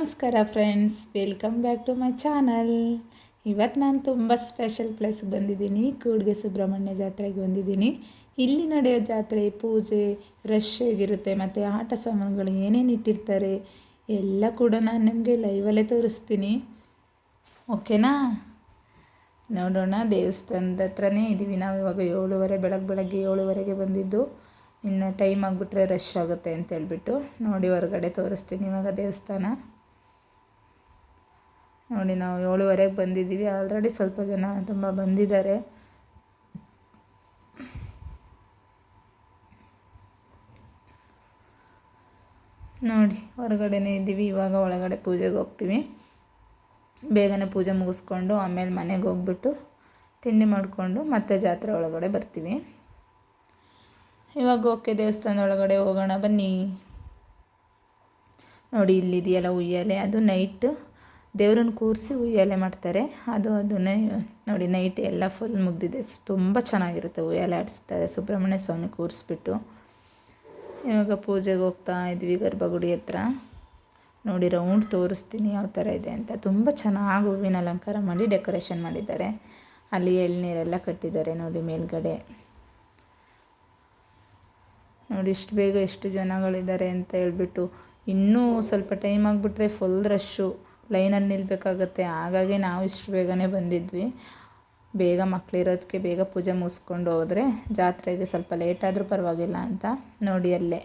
ನಮಸ್ಕಾರ friends welcome back to my channel ಇವತ್ತು ನಾನು ತುಂಬ ಸ್ಪೆಷಲ್ ಪ್ಲೇಸ್ಗೆ ಬಂದಿದ್ದೀನಿ, ಕೂಡ್ಗೆ ಸುಬ್ರಹ್ಮಣ್ಯ ಜಾತ್ರೆಗೆ ಬಂದಿದ್ದೀನಿ. ಇಲ್ಲಿ ನಡೆಯೋ ಜಾತ್ರೆ, ಪೂಜೆ ರಶ್ ಆಗಿರುತ್ತೆ ಮತ್ತು ಆಟ ಸಾಮಾನುಗಳು ಏನೇನು ಇಟ್ಟಿರ್ತಾರೆ, ಎಲ್ಲ ಕೂಡ ನಾನು ನಿಮಗೆ ಲೈವಲ್ಲೇ ತೋರಿಸ್ತೀನಿ. ಓಕೆನಾ ನೋಡೋಣ, ದೇವಸ್ಥಾನದ ಹತ್ರನೇ ಇದ್ದೀವಿ ನಾವು ಇವಾಗ ಏಳುವರೆ ಬೆಳಗ್ಗೆ ಬೆಳಗ್ಗೆ ಏಳುವರೆಗೆ ಬಂದಿದ್ದು. ಇನ್ನು ಟೈಮ್ ಆಗಿಬಿಟ್ರೆ ರಶ್ ಆಗುತ್ತೆ ಅಂತ ಹೇಳ್ಬಿಟ್ಟು ನೋಡಿ ಹೊರಗಡೆ ತೋರಿಸ್ತೀನಿ ಇವಾಗ ದೇವಸ್ಥಾನ. ನೋಡಿ, ನಾವು ಏಳುವರೆಗೆ ಬಂದಿದ್ದೀವಿ. ಆಲ್ರೆಡಿ ಸ್ವಲ್ಪ ಜನ ತುಂಬ ಬಂದಿದ್ದಾರೆ. ನೋಡಿ, ಹೊರಗಡೆನೇ ಇದ್ದೀವಿ. ಇವಾಗ ಒಳಗಡೆ ಪೂಜೆಗೆ ಹೋಗ್ತೀವಿ. ಬೇಗನೆ ಪೂಜೆ ಮುಗಿಸ್ಕೊಂಡು ಆಮೇಲೆ ಮನೆಗೆ ಹೋಗ್ಬಿಟ್ಟು ತಿಂಡಿ ಮಾಡಿಕೊಂಡು ಮತ್ತೆ ಜಾತ್ರೆ ಒಳಗಡೆ ಬರ್ತೀವಿ. ಇವಾಗ ಓಕೆ, ದೇವಸ್ಥಾನದ ಒಳಗಡೆ ಹೋಗೋಣ ಬನ್ನಿ. ನೋಡಿ, ಇಲ್ಲಿದೆಯಲ್ಲ ಉಯ್ಯಾಲೆ. ಅದು ನೈಟ್ ದೇವ್ರನ್ನ ಕೂರಿಸಿ ಉಯ್ಯಾಲೆ ಮಾಡ್ತಾರೆ. ಅದು ಅದನ್ನೇ ನೋಡಿ ನೈಟ್ ಎಲ್ಲ ಫುಲ್ ಮುಗ್ದಿದೆ. ತುಂಬ ಚೆನ್ನಾಗಿರುತ್ತೆ ಉಯ್ಯಾಲೆ ಆಡಿಸ್ತಾರೆ. ಸುಬ್ರಹ್ಮಣ್ಯ ಸ್ವಾಮಿ ಕೂರಿಸ್ಬಿಟ್ಟು. ಇವಾಗ ಪೂಜೆಗೆ ಹೋಗ್ತಾ ಇದ್ವಿ ಗರ್ಭಗುಡಿ ಹತ್ರ. ನೋಡಿ ರೌಂಡ್ ತೋರಿಸ್ತೀನಿ ಯಾವ ಥರ ಇದೆ ಅಂತ. ತುಂಬ ಚೆನ್ನಾಗಿ ಹೂವಿನ ಅಲಂಕಾರ ಮಾಡಿ ಡೆಕೋರೇಷನ್ ಮಾಡಿದ್ದಾರೆ. ಅಲ್ಲಿ ಎಳ್ನೀರೆಲ್ಲ ಕಟ್ಟಿದ್ದಾರೆ ನೋಡಿ ಮೇಲ್ಗಡೆ. ನೋಡಿ ಇಷ್ಟು ಬೇಗ ಎಷ್ಟು ಜನಗಳಿದ್ದಾರೆ ಅಂತ ಹೇಳ್ಬಿಟ್ಟು ಇನ್ನೂ ಸ್ವಲ್ಪ ಟೈಮ್ ಆಗಿಬಿಟ್ರೆ ಫುಲ್ ರಶ್ಶು ಲೈನಲ್ಲಿ ನಿಲ್ಲಬೇಕಾಗತ್ತೆ ಹಾಗಾಗಿ ನಾವು ಇಷ್ಟು ಬೇಗನೆ ಬಂದಿದ್ವಿ. ಬೇಗ ಮಕ್ಕಳಿರೋದಕ್ಕೆ ಬೇಗ ಪೂಜೆ ಮುಗಿಸ್ಕೊಂಡು ಹೋದರೆ ಜಾತ್ರೆಗೆ ಸ್ವಲ್ಪ ಲೇಟಾದರೂ ಪರವಾಗಿಲ್ಲ ಅಂತ ನೋಡಿ ಅಲ್ಲೇ.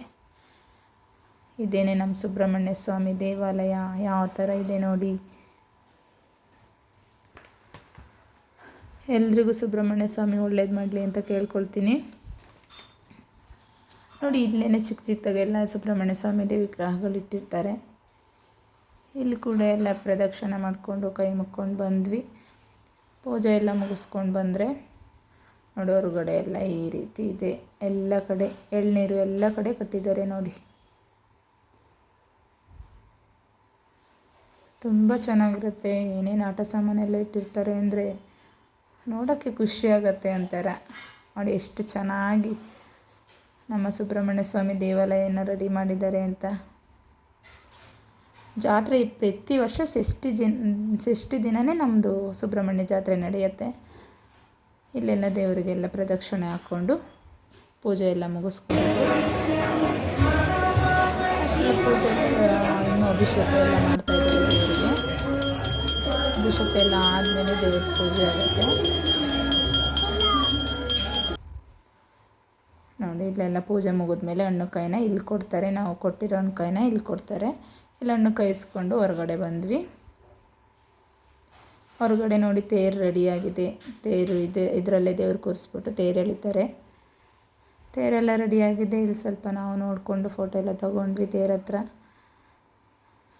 ಇದೇನೆ ನಮ್ಮ ಸುಬ್ರಹ್ಮಣ್ಯ ಸ್ವಾಮಿ ದೇವಾಲಯ, ಯಾವ ಥರ ಇದೆ ನೋಡಿ. ಎಲ್ರಿಗೂ ಸುಬ್ರಹ್ಮಣ್ಯ ಸ್ವಾಮಿ ಒಳ್ಳೇದು ಮಾಡಲಿ ಅಂತ ಕೇಳ್ಕೊಳ್ತೀನಿ. ನೋಡಿ ಇಲ್ಲೇ ಚಿಕ್ಕ ಚಿಕ್ಕದಾಗೆಲ್ಲ ಸುಬ್ರಹ್ಮಣ್ಯ ಸ್ವಾಮಿದೇ ವಿಗ್ರಹಗಳಿಟ್ಟಿರ್ತಾರೆ. ಇಲ್ಲಿ ಕೂಡ ಎಲ್ಲ ಪ್ರದಕ್ಷಿಣ ಮಾಡಿಕೊಂಡು ಕೈ ಮುಕ್ಕೊಂಡು ಬಂದ್ವಿ. ಪೂಜೆ ಎಲ್ಲ ಮುಗಿಸ್ಕೊಂಡು ಬಂದರೆ ನೋಡೋರುಗಡೆ ಎಲ್ಲ ಈ ರೀತಿ ಇದೆ. ಎಲ್ಲ ಕಡೆ ಎಳ್ನೀರು ಎಲ್ಲ ಕಡೆ ಕಟ್ಟಿದ್ದಾರೆ ನೋಡಿ. ತುಂಬ ಚೆನ್ನಾಗಿರುತ್ತೆ. ಏನೇನು ಆಟ ಸಾಮಾನೆಲ್ಲ ಇಟ್ಟಿರ್ತಾರೆ ಅಂದರೆ ನೋಡೋಕ್ಕೆ ಖುಷಿ ಆಗುತ್ತೆ ಒಂಥರ ನೋಡಿ ಎಷ್ಟು ಚೆನ್ನಾಗಿ ನಮ್ಮ ಸುಬ್ರಹ್ಮಣ್ಯ ಸ್ವಾಮಿ ದೇವಾಲಯನ ರೆಡಿ ಮಾಡಿದ್ದಾರೆ ಅಂತ. ಜಾತ್ರೆ ಪ್ರತಿ ವರ್ಷ ಷಷ್ಠಿ ದಿನ ಷಷ್ಠಿ ದಿನವೇ ನಮ್ಮದು ಸುಬ್ರಹ್ಮಣ್ಯ ಜಾತ್ರೆ ನಡೆಯುತ್ತೆ. ಇಲ್ಲೆಲ್ಲ ದೇವರಿಗೆಲ್ಲ ಪ್ರದಕ್ಷಿಣೆ ಹಾಕ್ಕೊಂಡು ಪೂಜೆ ಎಲ್ಲ ಮುಗಿಸ್ಕೊಂಡು ಪೂಜೆ, ಇನ್ನೂ ಅಭಿಷೇಕ ಎಲ್ಲ ಮಾಡ್ತಾಯಿದ್ದೀವಿ ದೇವರಿಗೆ. ಅಭಿಷೇಕ ಎಲ್ಲ ಆದಮೇಲೆ ದೇವ್ರ ಪೂಜೆ ಆಗುತ್ತೆ. ನೋಡಿ, ಇಲ್ಲೆಲ್ಲ ಪೂಜೆ ಮುಗಿದ್ಮೇಲೆ ಹಣ್ಣು ಕಾಯಿನ ಇಲ್ಲಿ ಕೊಡ್ತಾರೆ. ನಾವು ಕೊಟ್ಟಿರೋ ಹಣ್ಣು ಕಾಯಿನ ಇಲ್ಲಿ ಕೊಡ್ತಾರೆ. ಕೈಸ್ಕೊಂಡು ಕಾಯಿಸ್ಕೊಂಡು ಹೊರಗಡೆ ಬಂದ್ವಿ. ಹೊರಗಡೆ ನೋಡಿ ತೇರು ರೆಡಿಯಾಗಿದೆ ತೇರು ಇದೆ, ಇದರಲ್ಲೇ ದೇವ್ರು ಕೂರಿಸ್ಬಿಟ್ಟು ತೇರು ಎಳಿತಾರೆ. ತೇರೆಲ್ಲ ರೆಡಿಯಾಗಿದೆ ಇಲ್ಲಿ ಸ್ವಲ್ಪ ನಾವು ನೋಡಿಕೊಂಡು ಫೋಟೋ ಎಲ್ಲ ತೊಗೊಂಡ್ವಿ ತೇರ ಹತ್ರ.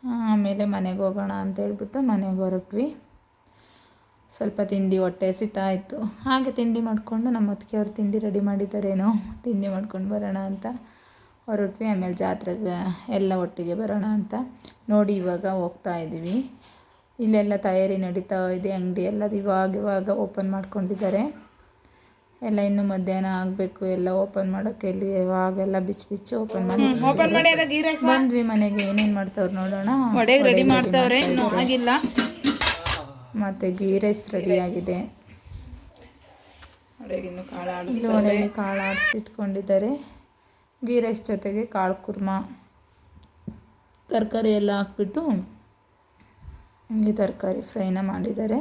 ಆಮೇಲೆ ಮನೆಗೆ ಹೋಗೋಣ ಅಂತ ಹೇಳ್ಬಿಟ್ಟು ಮನೆಗೆ ಹೊರಟ್ವಿ. ಸ್ವಲ್ಪ ತಿಂಡಿ ಹೊಟ್ಟೆ ಇತ್ತು. ಹಾಗೆ ತಿಂಡಿ ಮಾಡಿಕೊಂಡು ನಮ್ಮ ಅವ್ರು ತಿಂಡಿ ರೆಡಿ ಮಾಡಿದ್ದಾರೇನೋ, ತಿಂಡಿ ಮಾಡ್ಕೊಂಡು ಬರೋಣ ಅಂತ. ಹೊರಟ್ವಿ ಆಮೇಲೆ ಜಾತ್ರೆಗೆ ಎಲ್ಲ ಒಟ್ಟಿಗೆ ಬರೋಣ ಅಂತ. ನೋಡಿ ಇವಾಗ ಹೋಗ್ತಾ ಇದ್ದೀವಿ. ಇಲ್ಲೆಲ್ಲ ತಯಾರಿ ನಡೀತಾ ಇದೆ ಅಂಗಡಿ ಎಲ್ಲ ಇವಾಗ ಇವಾಗ ಓಪನ್ ಮಾಡ್ಕೊಂಡಿದ್ದಾರೆ. ಎಲ್ಲ ಇನ್ನು ಮಧ್ಯಾಹ್ನ ಆಗಬೇಕು ಎಲ್ಲ ಓಪನ್ ಮಾಡೋಕ್ಕೆ ಇಲ್ಲಿ ಇವಾಗೆಲ್ಲ ಬಿಚ್ಚಿ ಬಿಚ್ಚಿ ಓಪನ್ ಮಾಡಿ ಬಂದ್ವಿ ಮನೆಗೆ ಏನೇನು ಮಾಡ್ತಾವ್ರು ನೋಡೋಣ. ರೆಡಿ ಮಾಡ್ತಾವ್ರೆ ಆಗಿಲ್ಲ. ಮತ್ತು ಗೀ ರೈಸ್ ರೆಡಿ ಆಗಿದೆ. ಕಾಳು ಇಲ್ಲಿ ಒಳಗೆ ಕಾಳು ಆಡಿಸಿಟ್ಕೊಂಡಿದ್ದಾರೆ. ಗೀ ರೈಸ್ ಜೊತೆಗೆ ಕಾಳು ಕುರ್ಮ, ತರಕಾರಿ ಎಲ್ಲ ಹಾಕ್ಬಿಟ್ಟು ಹಂಗೆ ತರಕಾರಿ ಫ್ರೈನ ಮಾಡಿದ್ದಾರೆ.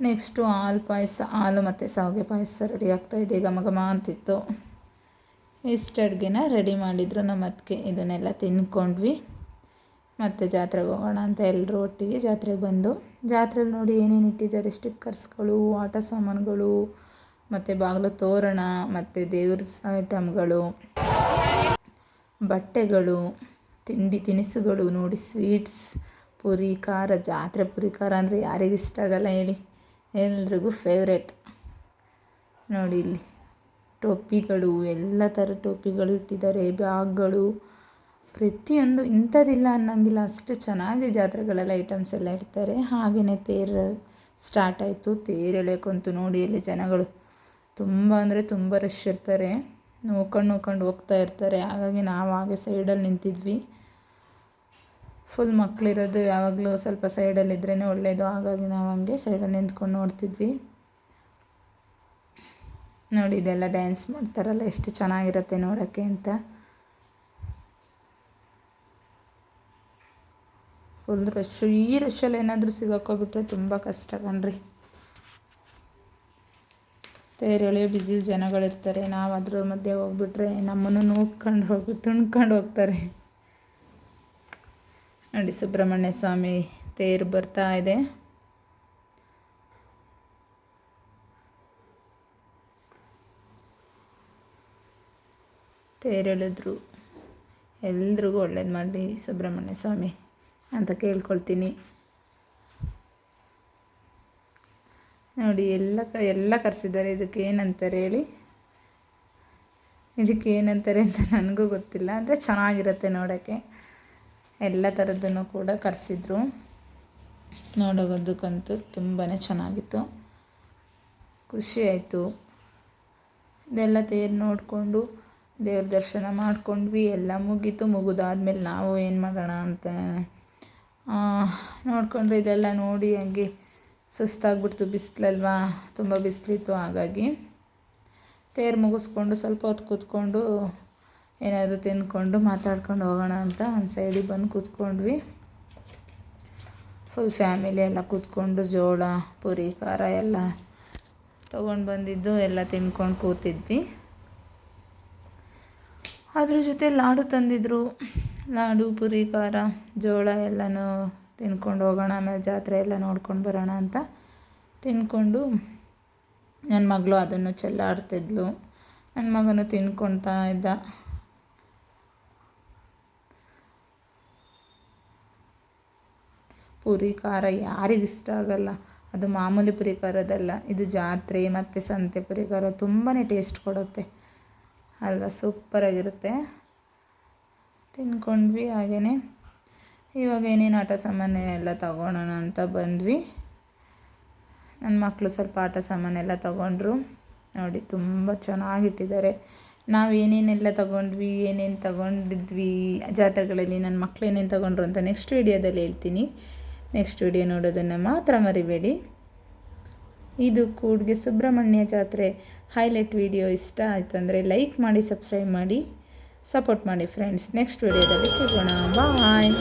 ನೆಕ್ಸ್ಟು ಹಾಲು ಪಾಯಸ, ಹಾಲು ಮತ್ತು ಶಾವಿಗೆ ಪಾಯಸ ರೆಡಿ ಆಗ್ತಾಯಿದೆ ಘಮ ಘಮ ಅಂತಿತ್ತು. ಇಷ್ಟು ಅಡುಗೆನ ರೆಡಿ ಮಾಡಿದ್ರು ನಮ್ಮ ಅದಕ್ಕೆ ಇದನ್ನೆಲ್ಲ ತಿನ್ಕೊಂಡ್ವಿ. ಮತ್ತು ಜಾತ್ರೆಗೆ ಹೋಗೋಣ ಅಂತ ಎಲ್ಲರೂ ಒಟ್ಟಿಗೆ ಜಾತ್ರೆಗೆ ಬಂದು. ಜಾತ್ರೆಲಿ ನೋಡಿ ಏನೇನು ಇಟ್ಟಿದ್ದಾರೆ ಸ್ಟಿಕ್ಕರ್ಸ್ಗಳು ಆಟ ಸಾಮಾನುಗಳು ಮತ್ತು ಬಾಗಿಲು ತೋರಣ, ಮತ್ತು ದೇವ್ರ ಐಟಮ್ಗಳು ಬಟ್ಟೆಗಳು, ತಿಂಡಿ ತಿನಿಸುಗಳು ನೋಡಿ, ಸ್ವೀಟ್ಸ್, ಪುರಿ, ಖಾರ, ಜಾತ್ರೆ ಪುರಿ, ಖಾರ ಅಂದರೆ ಯಾರಿಗೆ ಇಷ್ಟ ಆಗಲ್ಲ ಹೇಳಿ. ಎಲ್ರಿಗೂ ಫೇವ್ರೆಟ್ ನೋಡಿ ಇಲ್ಲಿ ಟೋಪಿಗಳು, ಎಲ್ಲ ಥರ ಟೋಪಿಗಳು ಇಟ್ಟಿದ್ದಾರೆ, ಬ್ಯಾಗ್ಗಳು. ಪ್ರತಿಯೊಂದು ಇಂಥದ್ದಿಲ್ಲ ಅನ್ನೋಂಗಿಲ್ಲ, ಅಷ್ಟು ಚೆನ್ನಾಗಿ ಜಾತ್ರೆಗಳೆಲ್ಲ ಐಟಮ್ಸ್ ಎಲ್ಲ ಇಡ್ತಾರೆ. ಹಾಗೆಯೇ ತೇರು ಸ್ಟಾರ್ಟ್ ಆಯಿತು, ತೇರು ಎಳೆಯೋಕ್ಕಂತೂ ನೋಡಿ ಇಲ್ಲಿ ಜನಗಳು. ತುಂಬ ಅಂದರೆ ತುಂಬ ರಶ್ ಇರ್ತಾರೆ. ನೋಡ್ಕೊಂಡು ನೋಡ್ಕೊಂಡು ಹೋಗ್ತಾ ಇರ್ತಾರೆ. ಹಾಗಾಗಿ ನಾವು ಹಾಗೆ ಸೈಡಲ್ಲಿ ನಿಂತಿದ್ವಿ. ಫುಲ್ ಮಕ್ಕಳಿರೋದು ಯಾವಾಗಲೂ ಸ್ವಲ್ಪ ಸೈಡಲ್ಲಿದ್ರೇ ಒಳ್ಳೆಯದು ಹಾಗಾಗಿ ನಾವು ಹಂಗೆ ಸೈಡಲ್ಲಿ ನಿಂತ್ಕೊಂಡು ನೋಡ್ತಿದ್ವಿ. ನೋಡಿ, ಇದೆಲ್ಲ ಡ್ಯಾನ್ಸ್ ಮಾಡ್ತಾರಲ್ಲ, ಎಷ್ಟು ಚೆನ್ನಾಗಿರುತ್ತೆ ನೋಡೋಕ್ಕೆ ಅಂತ. ಫುಲ್ ರಶ್ಶು ಈ ರಶ್ಶಲ್ಲಿ ಏನಾದರೂ ಸಿಗಾಕೋಬಿಟ್ರೆ ತುಂಬ ಕಷ್ಟ ಕಣ್ರಿ. ತೇರೆಳೆಯೋ ಬ್ಯುಸಿ ಜನಗಳಿರ್ತಾರೆ. ನಾವು ಅದ್ರ ಮಧ್ಯೆ ಹೋಗ್ಬಿಟ್ರೆ ನಮ್ಮನ್ನು ನೋಡ್ಕೊಂಡು ಹೋಗಿ ತುಣ್ಕೊಂಡು ಹೋಗ್ತಾರೆ. ನೋಡಿ ಸುಬ್ರಹ್ಮಣ್ಯ ಸ್ವಾಮಿ ತೇರು ಬರ್ತಾ ಇದೆ. ತೇರೆಳೆದ್ರು. ಎಲ್ರಿಗೂ ಒಳ್ಳೇದು ಮಾಡಿ ಸುಬ್ರಹ್ಮಣ್ಯ ಸ್ವಾಮಿ ಅಂತ ಕೇಳ್ಕೊಳ್ತೀನಿ. ನೋಡಿ, ಎಲ್ಲ ಎಲ್ಲ ಕರೆಸಿದ್ದಾರೆ. ಇದಕ್ಕೆ ಏನಂತಾರೆ ಹೇಳಿ? ಇದಕ್ಕೆ ಏನಂತಾರೆ ಅಂತ ನನಗೂ ಗೊತ್ತಿಲ್ಲ. ಅಂದರೆ ಚೆನ್ನಾಗಿರುತ್ತೆ ನೋಡೋಕ್ಕೆ. ಎಲ್ಲ ಥರದ್ದನ್ನು ಕೂಡ ಕರೆಸಿದ್ರು. ನೋಡೋದಕ್ಕಂತೂ ತುಂಬಾ ಚೆನ್ನಾಗಿತ್ತು. ಖುಷಿ ಆಯಿತು. ಇದೆಲ್ಲ ತೇರು ನೋಡಿಕೊಂಡು ದೇವ್ರ ದರ್ಶನ ಮಾಡ್ಕೊಂಡ್ವಿ. ಎಲ್ಲ ಮುಗೀತು. ಮುಗಿದಾದ್ಮೇಲೆ ನಾವು ಏನು ಮಾಡೋಣ ಅಂತ ನೋಡಿಕೊಂಡು ಇದೆಲ್ಲ ನೋಡಿ ಹಂಗೆ ಸುಸ್ತಾಗ್ಬಿಡ್ತು, ಬಿಸಿಲಲ್ವಾ? ತುಂಬ ಬಿಸಿಲಿತ್ತು, ಹಾಗಾಗಿ. ತೇರು ಮುಗಿಸ್ಕೊಂಡು ಸ್ವಲ್ಪ ಹೊತ್ತು ಕೂತ್ಕೊಂಡು ಏನಾದರೂ ತಿಂದ್ಕೊಂಡು ಮಾತಾಡ್ಕೊಂಡು ಹೋಗೋಣ ಅಂತ ಒಂದು ಸೈಡಿಗೆ ಬಂದು ಕೂತ್ಕೊಂಡ್ವಿ. ಫುಲ್ ಫ್ಯಾಮಿಲಿ ಎಲ್ಲ ಕೂತ್ಕೊಂಡು ಜೋಳ, ಪುರಿ, ಖಾರ ಎಲ್ಲ ತೊಗೊಂಡು ಬಂದಿದ್ದು, ಎಲ್ಲ ತಿನ್ಕೊಂಡು ಕೂತಿದ್ವಿ. ಅದ್ರ ಜೊತೆ ಲಾಡು ತಂದಿದ್ರು. ಲಾಡು, ಪುರಿ, ಖಾರ, ಜೋಳ ಎಲ್ಲನೂ ತಿನ್ಕೊಂಡು ಹೋಗೋಣ ಆಮೇಲೆ ಜಾತ್ರೆ ಎಲ್ಲ ನೋಡ್ಕೊಂಡು ಬರೋಣ ಅಂತ ತಿನ್ಕೊಂಡು ನನ್ನ ಮಗಳು ಅದನ್ನು ಚೆಲ್ಲಾಡ್ತಿದ್ಲು. ನನ್ನ ಮಗನು ತಿನ್ಕೊಳ್ತಾ ಇದ್ದ. ಪುರಿ ಖಾರ ಯಾರಿಗೆ ಇಷ್ಟ ಆಗಲ್ಲ. ಅದು ಮಾಮೂಲಿ ಪುರಿ ಖಾರದಲ್ಲ, ಇದು ಜಾತ್ರೆ ಮತ್ತು ಸಂತೆ ಪುರಿ ಖಾರ ತುಂಬಾ ಟೇಸ್ಟ್ ಕೊಡುತ್ತೆ. ಅಲ್ವಾ? ಸೂಪರಾಗಿರುತ್ತೆ ತಿನ್ಕೊಂಡ್ವಿ ಹಾಗೆಯೇ ಇವಾಗ ಏನೇನು ಆಟ ಸಾಮಾನು ಎಲ್ಲ ತಗೊಳೋಣ ಅಂತ ಬಂದ್ವಿ. ನನ್ನ ಮಕ್ಕಳು ಸ್ವಲ್ಪ ಆಟ ಸಾಮಾನೆಲ್ಲ ತಗೊಂಡ್ರು. ನೋಡಿ ತುಂಬ ಚೆನ್ನಾಗಿಟ್ಟಿದ್ದಾರೆ ನಾವು ಏನೇನೆಲ್ಲ ತಗೊಂಡ್ವಿ, ಏನೇನು ತಗೊಂಡಿದ್ವಿ, ಜಾತ್ರೆಗಳಲ್ಲಿ ನನ್ನ ಮಕ್ಕಳು ಏನೇನು ತಗೊಂಡ್ರು ಅಂತ ನೆಕ್ಸ್ಟ್ ವೀಡಿಯೋದಲ್ಲಿ ಹೇಳ್ತೀನಿ. ನೆಕ್ಸ್ಟ್ ವಿಡಿಯೋ ನೋಡೋದನ್ನು ಮಾತ್ರ ಮರಿಬೇಡಿ. ಇದು ಕೂಡ್ಗೆ ಸುಬ್ರಹ್ಮಣ್ಯ ಜಾತ್ರೆ. ಹೈಲೈಟ್ ವಿಡಿಯೋ ಇಷ್ಟ ಆಯ್ತಂದರೆ ಲೈಕ್ ಮಾಡಿ ಸಬ್ಸ್ಕ್ರೈಬ್ ಮಾಡಿ ಸಪೋರ್ಟ್ ಮಾಡಿ ಫ್ರೆಂಡ್ಸ್ ನೆಕ್ಸ್ಟ್ ವಿಡಿಯೋದಲ್ಲಿ ಸಿಗೋಣ. ಬಾಯ್